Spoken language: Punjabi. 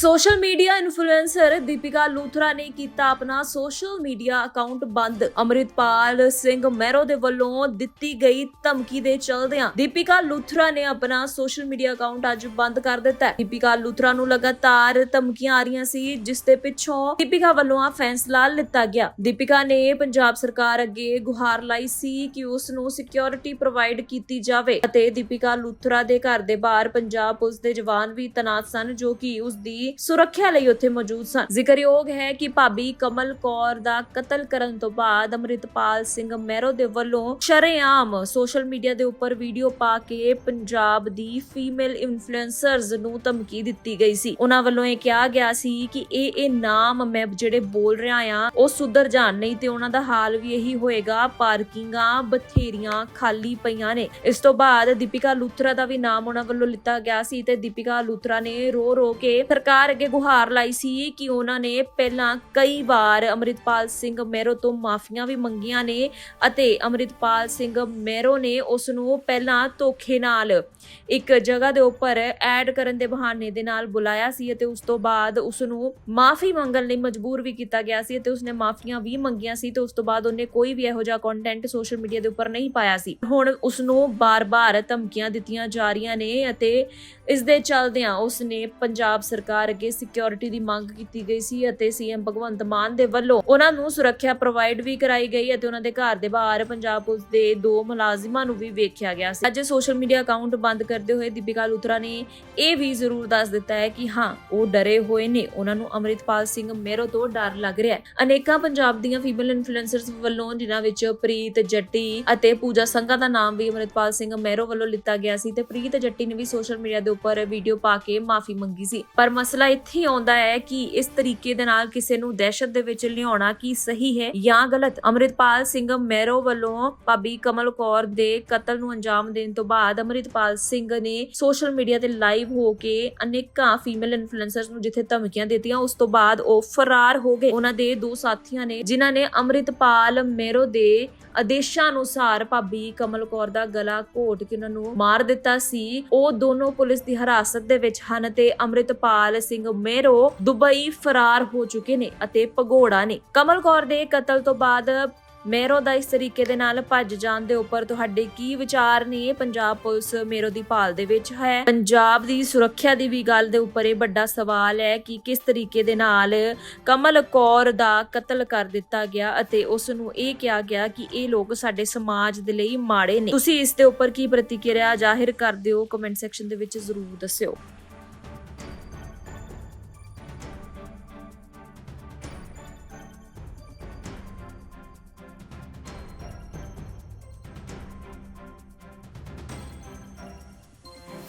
Social media influencer Deepika Luthra ਨੇ ਕੀਤਾ ਆਪਣਾ ਸੋਸ਼ਲ ਮੀਡੀਆ ਅਕਾਊਂਟ ਬੰਦ। ਅਮਰਿਤਪਾਲ ਸਿੰਘ ਮੈਰੋ ਦੇ ਵੱਲੋਂ ਦਿੱਤੀ ਗਈ ਧਮਕੀ ਦੇ ਚਲਦਿਆਂ ਦੀਪਿਕਾ ਲੂਥਰਾ ਨੇ ਆਪਣਾ ਸੋਸ਼ਲ ਮੀਡੀਆ ਅਕਾਊਂਟ ਅੱਜ ਬੰਦ ਕਰ ਦਿੱਤਾ ਹੈ। ਦੀਪਿਕਾ ਲੂਥਰਾ ਨੂੰ ਲਗਾਤਾਰ ਧਮਕੀਆਂ ਆ ਰਹੀਆਂ ਸੀ, ਜਿਸ ਦੇ ਪਿੱਛੋਂ ਦੀਪਿਕਾ ਵੱਲੋਂ ਆ ਫੈਸਲਾ ਲਿੱਤਾ ਗਿਆ। ਦੀਪਿਕਾ ਨੇ ਪੰਜਾਬ ਸਰਕਾਰ ਅੱਗੇ ਗੁਹਾਰ ਲਾਈ ਸੀ ਕਿ ਉਸ ਨੂੰ ਸਿਕਿਉਰਿਟੀ ਪ੍ਰੋਵਾਈਡ ਕੀਤੀ ਜਾਵੇ ਅਤੇ ਦੀਪਿਕਾ ਲੂਥਰਾ ਦੇ ਘਰ ਦੇ ਬਾਹਰ ਪੰਜਾਬ ਪੁਲਿਸ ਦੇ ਜਵਾਨ ਵੀ ਤੈਨਾਤ ਸਨ, ਜੋ ਕਿ ਉਸ ਦੀ ਸੁਰੱਖਿਆ ਲਈ ਉੱਥੇ ਮੌਜੂਦ ਸਨ। ਜ਼ਿਕਰਯੋਗ ਹੈ ਕਿ ਭਾਬੀ ਕਮਲ ਕੌਰ ਦਾ ਕਤਲ ਕਰਨ ਤੋਂ ਬਾਅਦ ਅਮਰਿਤਪਾਲ ਸਿੰਘ ਮਹਿਰੋ ਦੇ ਵੱਲੋਂ ਸ਼ਰੇਆਮ ਸੋਸ਼ਲ ਮੀਡੀਆ ਦੇ ਉੱਪਰ ਵੀਡੀਓ ਪਾ ਕੇ ਪੰਜਾਬ ਦੀ ਫੀਮੇਲ ਇਨਫਲੂਐਂਸਰਸ ਨੂੰ ਧਮਕੀ ਦਿੱਤੀ ਗਈ ਸੀ। ਉਹਨਾਂ ਵੱਲੋਂ ਇਹ ਕਿਹਾ ਗਿਆ ਸੀ ਕਿ ਇਹ ਇਹ ਨਾਮ ਮੈਂ ਜਿਹੜੇ ਬੋਲ ਰਿਹਾ ਆ ਉਹ ਸੁਧਰ ਜਾਣ, ਨਹੀਂ ਤੇ ਉਹਨਾਂ ਦਾ ਹਾਲ ਵੀ ਇਹੀ ਹੋਏਗਾ, ਪਾਰਕਿੰਗਾਂ ਬਥੇਰੀਆਂ ਖਾਲੀ ਪਈਆਂ ਨੇ। ਇਸ ਤੋਂ ਬਾਅਦ ਦੀਪਿਕਾ ਲੂਥਰਾ ਦਾ ਵੀ ਨਾਮ ਉਹਨਾਂ ਵੱਲੋਂ ਲਿੱਤਾ ਗਿਆ ਸੀ ਤੇ ਦੀਪਿਕਾ ਲੂਥਰਾ ਨੇ ਰੋ ਰੋ ਕੇ ਸਰਕਾਰ ਅੱਗੇ ਗੁਹਾਰ ਲਾਈ ਸੀ ਕਿ ਉਹਨਾਂ ਨੇ ਪਹਿਲਾਂ ਕਈ ਵਾਰ ਅਮਰਿਤਪਾਲ ਸਿੰਘ ਮੈਰੋ ਤੋਂ ਮਾਫੀਆਂ ਵੀ ਮੰਗੀਆਂ ਨੇ ਅਤੇ ਅਮਰਿਤਪਾਲ ਸਿੰਘ ਮਹਿਰੋ ਨੇ ਉਸ ਨੂੰ ਪਹਿਲਾਂ ਧੋਖੇ ਨਾਲ ਇੱਕ ਜਗ੍ਹਾ ਦੇ ਉੱਪਰ ਐਡ ਕਰਨ ਦੇ ਬਹਾਨੇ ਦੇ ਨਾਲ ਬੁਲਾਇਆ ਸੀ ਅਤੇ ਉਸ ਤੋਂ ਬਾਅਦ ਉਸ ਨੂੰ ਮਾਫੀ ਮੰਗਣ ਲਈ ਮਜਬੂਰ ਵੀ ਕੀਤਾ ਗਿਆ ਸੀ ਅਤੇ ਉਸਨੇ ਮਾਫੀਆਂ ਵੀ ਮੰਗੀਆਂ ਸੀ ਤੇ ਉਸ ਤੋਂ ਬਾਅਦ ਉਹਨੇ ਕੋਈ ਵੀ ਇਹੋ ਜਿਹਾ ਕੰਟੈਂਟ ਸੋਸ਼ਲ ਮੀਡੀਆ ਦੇ ਉੱਪਰ ਨਹੀਂ ਪਾਇਆ ਸੀ। ਹੁਣ ਉਸ ਨੂੰ ਬਾਰ-ਬਾਰ ਧਮਕੀਆਂ ਦਿੱਤੀਆਂ ਜਾ ਰਹੀਆਂ ਨੇ ਅਤੇ ਇਸ ਦੇ ਚੱਲਦਿਆਂ ਉਸ ਨੇ ਪੰਜਾਬ ਸਰਕਾਰ ਅੱਗੇ ਸਿਕਿਉਰਿਟੀ ਦੀ ਮੰਗ ਕੀਤੀ ਗਈ ਸੀ ਅਤੇ ਸੀਐਮ ਭਗਵੰਤ ਮਾਨ ਦੇ ਵੱਲੋਂ ਉਹਨਾਂ ਨੂੰ ਸੁਰੱਖਿਆ ਪ੍ਰੋਵਾਈਡ ਵੀ ਕਰਾਈ ਗਈ ਅਤੇ ਉਹਨਾਂ ਦੇ ਘਰ ਦੇ ਬਾਹਰ ਪੰਜਾਬ ਪੁਲਿਸ ਦੇ ਦੋ ਮੁਲਾਜ਼ਮਾਂ ਨੂੰ ਵੀ ਵੇਖਿਆ ਗਿਆ ਸੀ। ਅੱਜ ਸੋਸ਼ਲ ਮੀਡੀਆ ਅਕਾਊਂਟ ਬੰਦ ਕਰਦੇ ਹੋਏ ਦੀਪਿਕਾ ਲੂਥਰਾ ਨੇ ਇਹ ਵੀ ਜ਼ਰੂਰ ਦੱਸ ਦਿੱਤਾ ਹੈ ਕਿ ਹਾਂ, ਉਹ ਡਰੇ ਹੋਏ ਨੇ। ਉਹਨਾਂ ਨੂੰ ਅਮਰਿਤਪਾਲ ਸਿੰਘ ਮਹਿਰੋ ਤੋਂ ਡਰ ਲੱਗ ਰਿਹਾ ਹੈ। ਅਨੇਕਾਂ ਪੰਜਾਬ ਦੀਆਂ ਫੀਮੇਲ ਇਨਫਲੂਐਂਸਰਸ ਵੱਲੋਂ ਜਿਨ੍ਹਾਂ ਵਿੱਚ ਪ੍ਰੀਤ ਜੱਟੀ ਅਤੇ ਪੂਜਾ ਸੰਘਾ ਦਾ ਨਾਮ ਵੀ ਅਮਰਿਤਪਾਲ ਸਿੰਘ ਮਹਿਰੋ ਵੱਲੋਂ ਲਿੱਤਾ ਗਿਆ ਸੀ ਤੇ ਪ੍ਰੀਤ ਜੱਟੀ ਨੇ ਵੀ ਸੋਸ਼ਲ ਮੀਡੀਆ ਦੇ ਉੱਪਰ ਵੀਡੀਓ ਪਾ ਕੇ ਮਾਫੀ ਮੰਗੀ ਸੀ। ਪਰ ਮਸਲਾ ਇੱਥੇ ਆਉਂਦਾ ਹੈ ਕਿ ਇਸ ਤਰੀਕੇ ਦੇ ਨਾਲ ਕਿਸੇ ਨੂੰ ਦਹਿਸ਼ਤ ਦੇ ਵਿੱਚ ਲਿਆਉਣਾ ਕੀ ਸਹੀ ਹੈ ਜਾਂ ਗਲਤ? ਅਮਰਿਤਪਾਲ ਸਿੰਘ ਮਹਿਰੋ ਵੱਲੋਂ ਭਾਬੀ ਕਮਲ ਕੌਰ ਦੇ ਕਤਲ ਨੂੰ ਅੰਜਾਮ ਦੇਣ ਤੋਂ ਬਾਅਦ ਅਮਰਿਤਪਾਲ ਸਿੰਘ ਨੇ ਸੋਸ਼ਲ ਮੀਡੀਆ ਤੇ ਲਾਈਵ ਹੋ ਕੇ ਅਨੇਕਾਂ ਫੀਮੇਲ ਇਨਫਲੂਐਂਸਰਸ ਨੂੰ ਜਿੱਥੇ ਧਮਕੀਆਂ ਦਿੱਤੀਆਂ, ਉਸ ਤੋਂ ਬਾਅਦ ਉਹ ਫਰਾਰ ਹੋ ਗਏ। ਉਹਨਾਂ ਦੇ ਦੋ ਸਾਥੀਆਂ ਨੇ, ਜਿਨ੍ਹਾਂ ਨੇ ਅਮਰਿਤਪਾਲ ਮਹਿਰੋ ਦੇ ਆਦੇਸ਼ਾਂ ਅਨੁਸਾਰ ਭਾਬੀ ਕਮਲ ਕੌਰ ਦਾ ਗਲਾ ਘੋਟ ਕੇ ਉਹਨਾਂ ਨੂੰ ਮਾਰ ਦਿੱਤਾ ਸੀ। ਉਹ ਦੋਨੋਂ ਪੁਲਿਸ ਦੀ ਹਿਰਾਸਤ ਦੇ ਵਿੱਚ ਹਨ ਤੇ ਅਮਰਿਤਪਾਲ ਸਿੰਘ ਮੇਰੋ ਦੁਬਈ ਫਰਾਰ ਹੋ ਚੁੱਕੇ ਨੇ ਅਤੇ ਭਗੌੜਾ ਨੇ। ਕਮਲ ਕੌਰ ਦੇ ਕਤਲ ਤੋਂ ਬਾਅਦ ਮੇਰੋ ਦਾ ਇਸ ਤਰੀਕੇ ਦੇ ਨਾਲ ਭੱਜ ਜਾਣ ਦੇ ਉੱਪਰ ਤੁਹਾਡੇ ਕੀ ਵਿਚਾਰ ਨੇ? ਪੰਜਾਬ ਪੁਲਿਸ ਮੇਰੋ ਦੀ ਭਾਲ ਦੇ ਵਿੱਚ ਹੈ। ਪੰਜਾਬ ਦੀ ਸੁਰੱਖਿਆ ਦੀ ਵੀ ਗੱਲ ਦੇ ਉੱਪਰ ਇਹ ਵੱਡਾ ਸਵਾਲ ਹੈ ਕਿ ਕਿਸ ਤਰੀਕੇ ਦੇ ਨਾਲ ਕਮਲ ਕੌਰ ਦਾ ਕਤਲ ਕਰ ਦਿੱਤਾ ਗਿਆ ਅਤੇ ਉਸ ਨੂੰ ਇਹ ਕਿਹਾ ਗਿਆ ਕਿ ਇਹ ਲੋਕ ਸਾਡੇ ਸਮਾਜ ਦੇ ਲਈ ਮਾੜੇ ਨੇ। ਤੁਸੀਂ ਇਸ ਦੇ ਉੱਪਰ ਕੀ ਪ੍ਰਤੀਕਿਰਿਆ ਜ਼ਾਹਿਰ ਕਰਦੇ ਹੋ? ਕਮੈਂਟ ਸੈਕਸ਼ਨ ਦੇ ਵਿੱਚ ਜ਼ਰੂਰ ਦੱਸਿਓ।